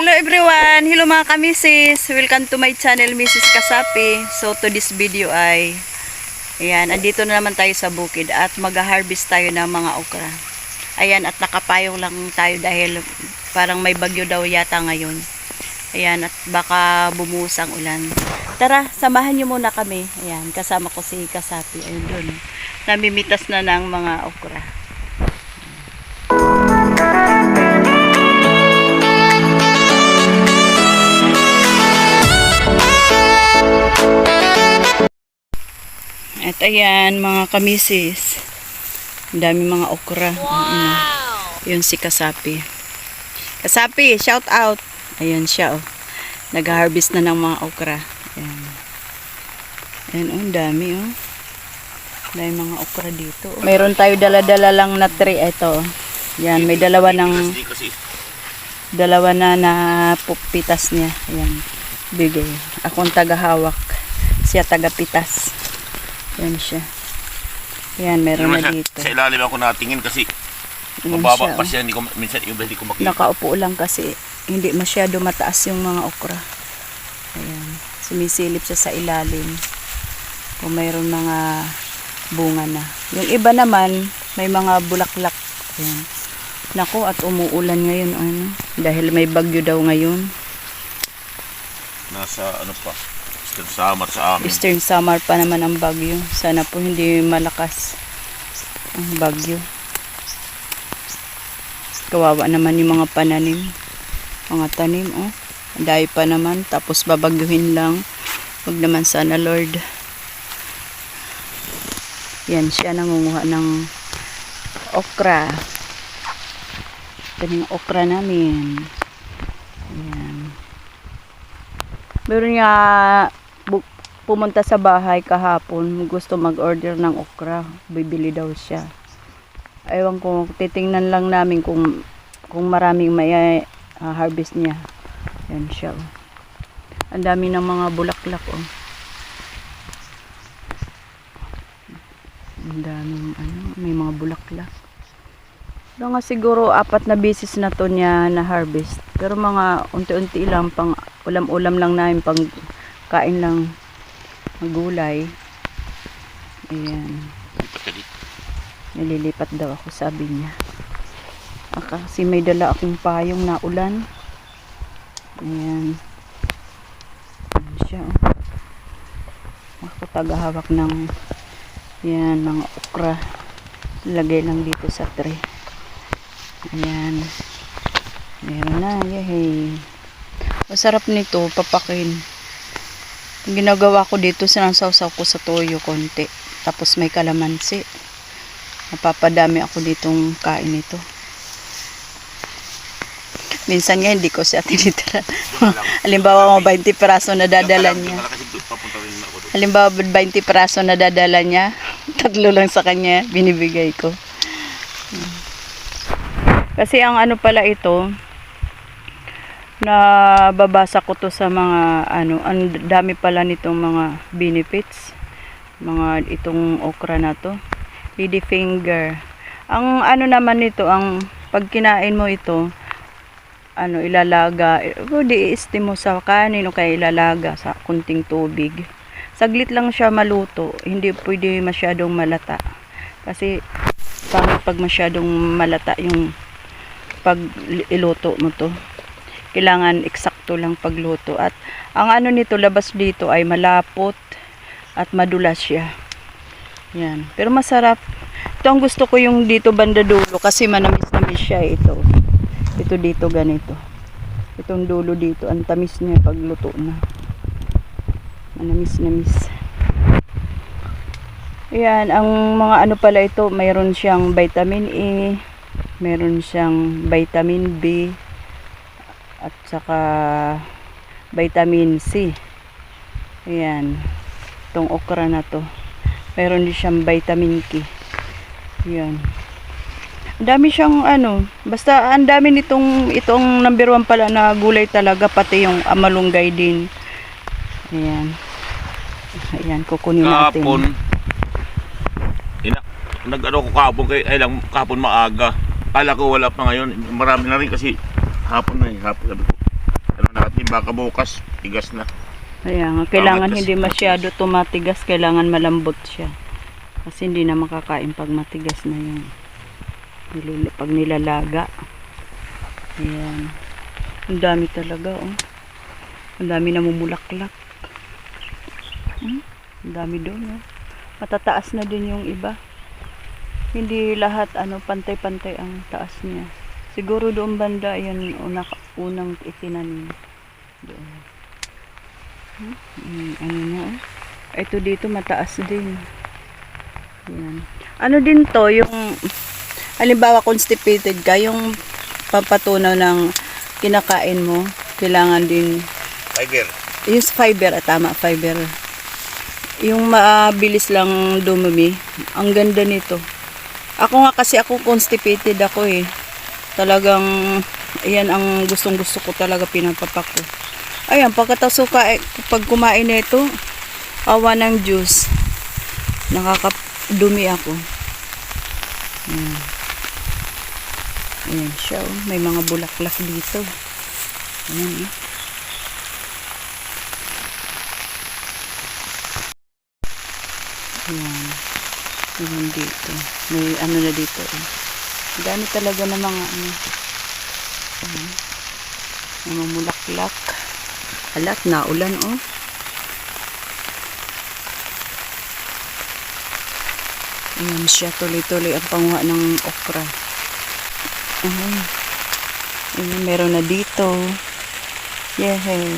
Hello everyone! Hello mga kamisis! Welcome to my channel, Mrs. Kasapi. So to this video ay Ayan, andito na naman tayo sa bukid at mag-harvest tayo ng mga okra. Ayan, at nakapayong lang tayo dahil parang may bagyo daw yata ngayon. Ayan, at baka bumuhos ang ulan. Tara, samahan niyo muna kami. Ayan, kasama ko si Kasapi. Ayun dun. Namimitas na ng mga okra. At ayan, mga kamisis. Ang dami mga okra. Wow! Yun si Kasapi. Kasapi, shout out. Ayan siya, oh. Nag-harvest na ng mga okra. Ayan. Ayan, oh, ang dami, oh. Dahil mga okra dito. oh. Mayroon tayo dala-dala lang na tray. Ito. Yan, may dalawa ng dalawa na na pupitas niya. Ayan. Bigay. Akong tagahawak. Siya tagapitas. Yan siya. Ayan, meron na dito. sa ilalim ako natingin kasi mababa siya, pa oh. siya, hindi ko, minsan yung hindi ko makita. Nakaupo lang kasi hindi masyado mataas yung mga okra. Ayan. Sumisilip siya sa ilalim. Kung mayroon mga bunga na. Yung iba naman, may mga bulaklak. Ayan. Nako, at umuulan ngayon. Ano, dahil may bagyo daw ngayon. Nasa ano pa, Eastern Summer sa amin. Eastern summer pa naman ang bagyo. Sana po hindi malakas ang bagyo. Kawawa naman yung mga pananim. Mga tanim, oh. Dahil pa naman. Tapos babagyuhin lang. Huwag naman sana, Lord. Yan siya nangunguha ng okra. Ito okra namin. Ayan. Meron nga pumunta sa bahay kahapon, gusto mag-order ng okra. Bibili daw siya. Ewan ko, titingnan lang namin kung kung maraming may ah, harvest niya. Yan siya. oh. Ang dami ng mga bulaklak oh. Ang daming ano, may mga bulaklak. Pero nga siguro apat na bisis na to niya na harvest. Pero mga unti-unti lang pang ulam-ulam lang namin pang kain lang ng gulay. Ayan. Nililipat daw ako sabi niya. Kasi may dala akong payong na ulan. Ayan. Ayan siya. oh. Ako tagahawak ng yan, mga okra. Lagay lang dito sa tray. Ayan. Meron na. Yay. Masarap nito, papakin. Ang ginagawa ko dito, sinasawsaw ko sa toyo konti. Tapos may kalamansi. Napapadami ako ditong kain nito. Minsan nga hindi ko siya tinitira. Halimbawa mga 20 peraso na dadala niya. Halimbawa 20 peraso na dadala niya. Tatlo lang sa kanya binibigay ko. Kasi ang ano pala ito, na babasa ko to sa mga ano, ang dami pala nitong mga benefits. Mga itong okra na to. Lady finger. Ang ano naman nito, ang pag kinain mo ito, ano ilalaga, pwede i mo sa kanin o kaya ilalaga sa kunting tubig. Saglit lang siya maluto, hindi pwede masyadong malata. Kasi pangit pag masyadong malata yung pag iluto mo to. Kailangan eksakto lang pagluto. At ang ano nito, labas dito ay malapot at madulas siya. Yan. Pero masarap. Ito gusto ko yung dito banda dulo kasi manamis-namis siya eh, ito. Ito dito ganito. Itong dulo dito, ang tamis niya pag luto na. Manamis-namis. Ayan, ang mga ano pala ito, mayroon siyang vitamin E, meron siyang vitamin B, at saka vitamin C. Ayan, itong okra na to. Meron din siyang vitamin K. Ayan. Dami siyang ano, basta ang dami nitong itong number one pala na gulay talaga pati yung amalunggay din. Ayan. Ayan, kukunin natin. Kahapon, ina, nag-ano ko kahapon, kay, ay lang, kahapon maaga. Kala ko wala pa ngayon, marami na rin kasi hapon na eh, hapon sabi ko. Yung baka bukas, tigas na. Kaya nga, kailangan hindi masyado tumatigas, kailangan malambot siya. Kasi hindi na makakain pag matigas na yung pag nilalaga. Ayan. Ang dami talaga, oh. Ang dami namumulaklak. Hmm? Ang dami doon, oh. Matataas na din yung iba. Hindi lahat, ano, pantay-pantay ang taas niya. Siguro doon banda, yan, una, unang itinanim. Doon. Mm, ano na oh. Ito dito mataas din. Yan. Ano din to, yung halimbawa constipated ka, yung pampatunaw ng kinakain mo, kailangan din Tiger. yung fiber, ah, tama, fiber. Yung mabilis lang dumumi, ang ganda nito. Ako nga kasi ako constipated ako eh. Talagang, ayan ang gustong gusto ko talaga pinapapak ko. Ayan, pagkatapos ko ka- pag kumain nito, awa ng juice, nakakadumi ako. Ayan. Ayan siya, oh. may mga bulaklak dito. Ayan, eh. Ayan. Ayan dito. May ano na dito. Eh. Dami talaga ng mga ano. Ayan. Mga mulaklak. Alat, naulan oh. Ayan siya, tuloy-tuloy ang panguha ng okra. Ayan. Ayan, meron na dito. Yehey.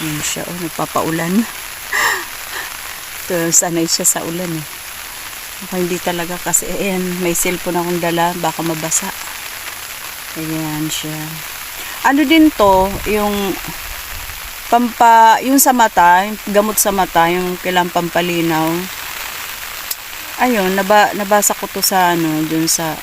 Ayan siya, oh, nagpapaulan. Ito, sanay siya sa ulan eh. Hindi talaga kasi, ayan, may cellphone akong dala, baka mabasa. Ayan siya. Ano din to, yung pampa, yung sa mata, yung gamot sa mata, yung kailang pampalinaw. Ayun, naba, nabasa ko to sa ano, dun sa,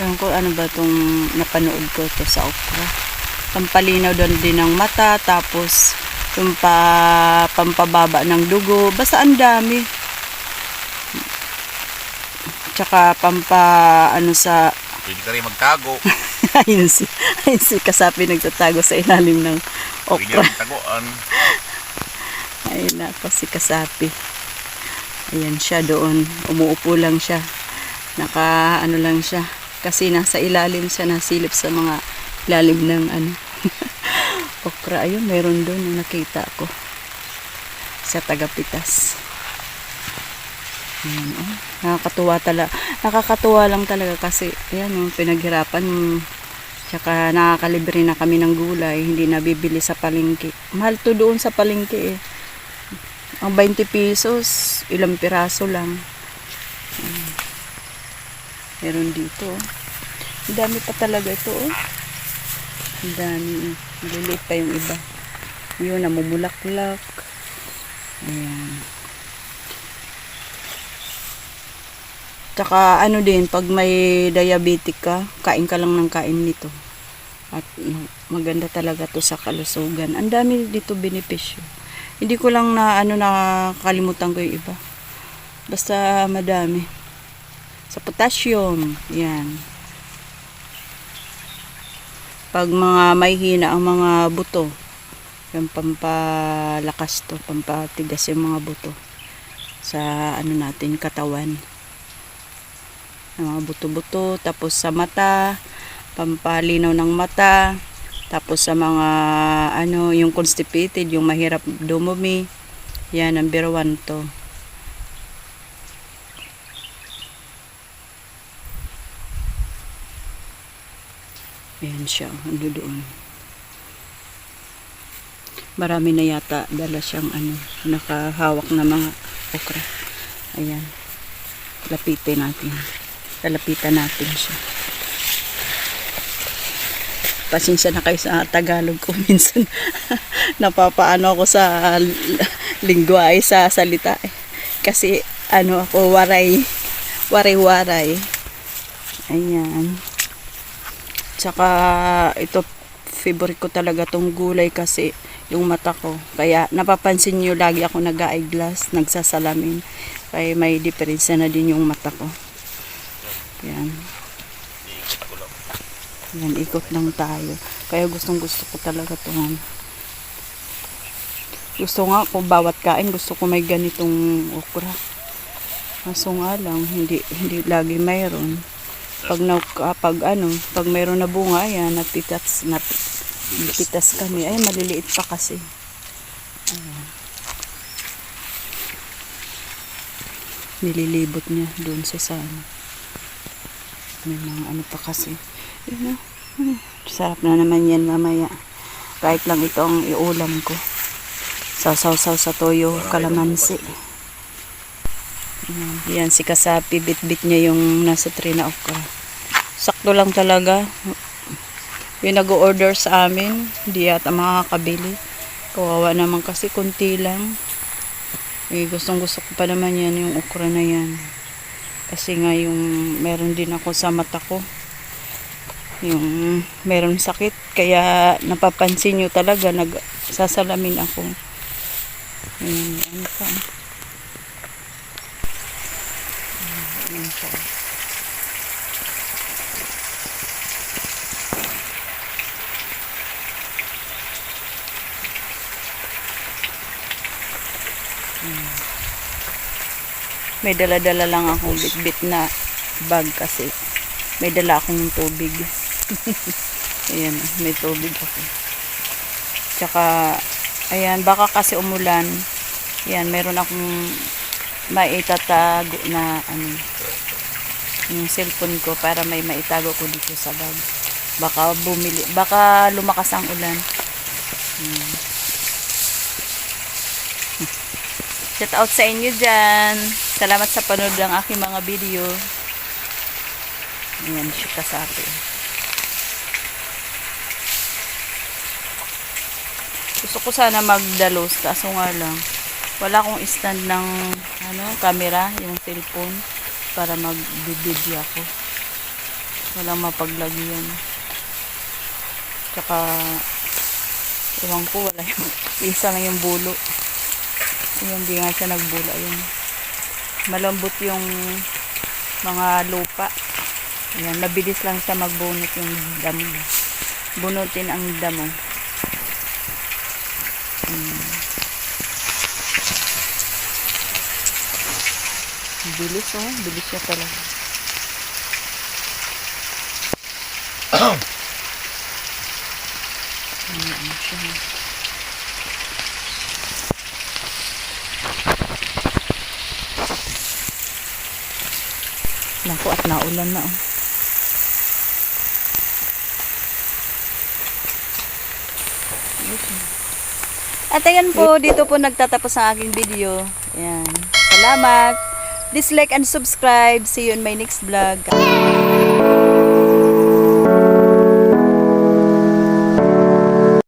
ewan ko ano ba tong napanood ko to sa okra. Pampalinaw doon din ng mata, tapos yung pa, pampababa ng dugo. Basta ang dami. Tsaka pampa, ano sa, Pwede ka rin magtago. ayun si, ayun si Kasapi nagtatago sa ilalim ng Pwede okra. rin taguan. Ayun na ako si Kasapi. Ayan siya doon. Umuupo lang siya. Naka ano lang siya. Kasi nasa ilalim siya, nasilip sa mga ilalim ng ano. okra. Ayun, meron doon nakita ko. Sa tagapitas. Ayan, oh. Nakakatuwa talaga. Nakakatuwa lang talaga kasi, ayan, oh, pinaghirapan. Tsaka nakakalibre na kami ng gulay, hindi nabibili sa palengke. Mahal to doon sa palengke eh. Ang 20 pesos, ilang piraso lang. Ayan. Meron dito. oh. Ang dami pa talaga ito oh. Ang dami. oh. Maliliit pa yung iba. Yun, namumulaklak. Ayan. Tsaka ano din, pag may diabetic ka, kain ka lang ng kain nito. At maganda talaga to sa kalusugan. Ang dami dito benepisyo. Hindi ko lang na ano nakalimutan ko yung iba. Basta madami. Sa potassium, yan. Pag mga may hina ang mga buto, yung pampalakas to, pampatigas yung mga buto sa ano natin katawan ng mga buto-buto, tapos sa mata, pampalinaw ng mata, tapos sa mga ano, yung constipated, yung mahirap dumumi, yan, number one to. Ayan siya, ano doon. Marami na yata dala siyang ano, nakahawak na mga okra. Ayan. Lapitin natin. Lalapitan natin siya. Pasensya na kayo sa Tagalog ko minsan. Napapaano ako sa lingwa ay sa salita eh. Kasi ano ako waray waray-waray. Ayan. Tsaka ito favorite ko talaga tong gulay kasi yung mata ko. Kaya napapansin niyo lagi ako nag-eyeglass, nagsasalamin. Kaya may diferensya na din yung mata ko. Yan. Yan, ikot lang tayo. Kaya gustong gusto ko talaga to. Gusto nga ko bawat kain, gusto ko may ganitong okra. Kaso nga lang, hindi, hindi lagi mayroon. Pag, na, pag ano, pag mayroon na bunga, ayan, napitas, napit, napitas kami. Ay, maliliit pa kasi. Ayan. Nililibot niya doon sa sana. May mga ano pa kasi. Yun na. Hmm, Sarap na naman yan mamaya. Kahit lang ito ang iulam ko. Sasaw-saw sa toyo, kalamansi. Ayan, yan si Kasapi, bit-bit niya yung nasa tray na okra. Sakto lang talaga. Yung nag-order sa amin, hindi yata makakabili. Kawawa naman kasi kunti lang. Eh, gustong gusto ko pa naman yan, yung okra na yan. Kasi nga yung meron din ako sa mata ko. Yung meron sakit. Kaya napapansin nyo talaga, nagsasalamin ako. Ayan, ano pa. Ayan pa. May dala-dala lang akong bit-bit na bag kasi may dala akong tubig. ayan, may tubig ako. Tsaka, ayan, baka kasi umulan. Ayan, meron akong maitatago na ano, yung cellphone ko para may maitago ko dito sa bag. Baka bumili, baka lumakas ang ulan. Ayan. Shout out sa inyo dyan. Salamat sa panood ng aking mga video. Ayan, siya kasapi. Gusto ko sana magdalos, kaso nga lang, wala akong stand ng ano, camera, yung cellphone, para mag-video ako. Walang mapaglagyan. Tsaka, ewan ko, wala yung, isa lang yung bulo. Ayan, di nga siya nagbula. Ayan. Malambot yung mga lupa. Ayan, mabilis lang siya magbunot yung damo. Bunutin ang damo. Hmm. Bilis oh, bilis siya talaga. Ayan siya. Naku, at naulan na oh. At ayan po, dito po nagtatapos ang aking video. Ayan. Salamat. Please like and subscribe. See you in my next vlog.